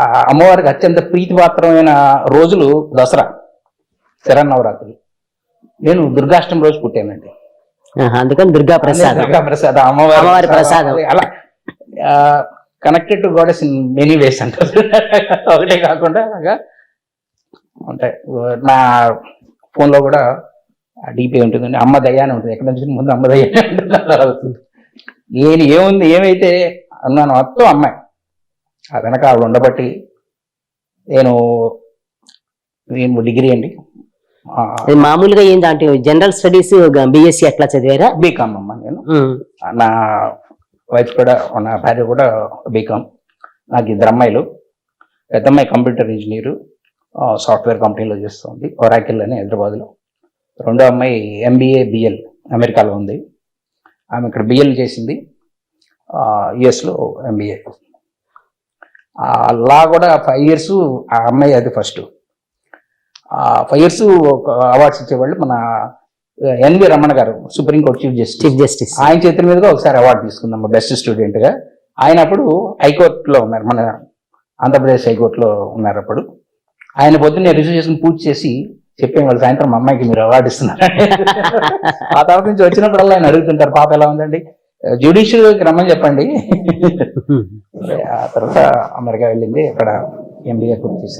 ఆ అమ్మవారికి అత్యంత ప్రీతిపాత్రమైన రోజులు దసరా శరన్నవరాత్రులు నేను దుర్గాష్టమి రోజు పుట్టానండి. అందుకని దుర్గా ప్రసాద్. దుర్గా ప్రసాద్ అమ్మవారి ప్రసాదం. అలా connected to goddess in many ways అంటారు ఒకటే కాకుండా అలాగా ఉంటాయి. నా ఫోన్లో కూడా డీపీ ఉంటుందండి. అమ్మ దయ్య అని ఉంటుంది. ఎక్కడ నుంచి ముందు అమ్మ దయ్య అని ఉంటుంది. నేను ఏముంది ఏమైతే అన్నాను మొత్తం అమ్మాయి. ఆ వెనక ఆవిడ ఉండబట్టి నేను నేను డిగ్రీ అండి. మామూలుగా ఏంది అంటే జనరల్ స్టడీస్ బిఎస్సి అట్లా చదివారా? బీకామ్ అమ్మ నేను. నా వైఫ్ కూడా నా భార్య కూడా బీకామ్ నాకు ఇద్దరు అమ్మాయిలు. పెద్ద అమ్మాయి కంప్యూటర్ ఇంజనీరు సాఫ్ట్వేర్ కంపెనీలో చేస్తుంది ఒరాకిల్ అని హైదరాబాద్లో. రెండో అమ్మాయి ఎంబీఏ బిఎల్ అమెరికాలో ఉంది. ఆమె ఇక్కడ బిఎల్ చేసింది. యుఎస్లో ఎంబీఏ లా కూడా ఫైవ్ ఇయర్స్ ఆ అమ్మాయి అది ఫస్ట్ ఫైవ్ ఇయర్స్ అవార్డ్స్ ఇచ్చేవాళ్ళు మన N V Ramana garu Supreme Court chief justice chief justice ఆయన చేతుల మీదుగా ఒకసారి అవార్డు తీసుకుందాం బెస్ట్ స్టూడెంట్గా. ఆయన అప్పుడు హైకోర్టులో ఉన్నారు మన ఆంధ్రప్రదేశ్ హైకోర్టులో ఉన్నారు అప్పుడు. ఆయన పొద్దున్నే రిసీవ్ చేసుకుని పూజ చేసి చెప్పాం వాళ్ళు సాయంత్రం మా అమ్మాయికి మీరు అవార్డు ఇస్తున్నారు. ఆ తర్వాత నుంచి వచ్చినప్పుడల్లా ఆయన అడుగుతుంటారు పాప ఎలా ఉందండి? జ్యుడిషియల్కి రమ్మని చెప్పండి. ఆ తర్వాత అమెరికా వెళ్ళింది. అక్కడ ఎంబీఏ పూర్తి చేసింది.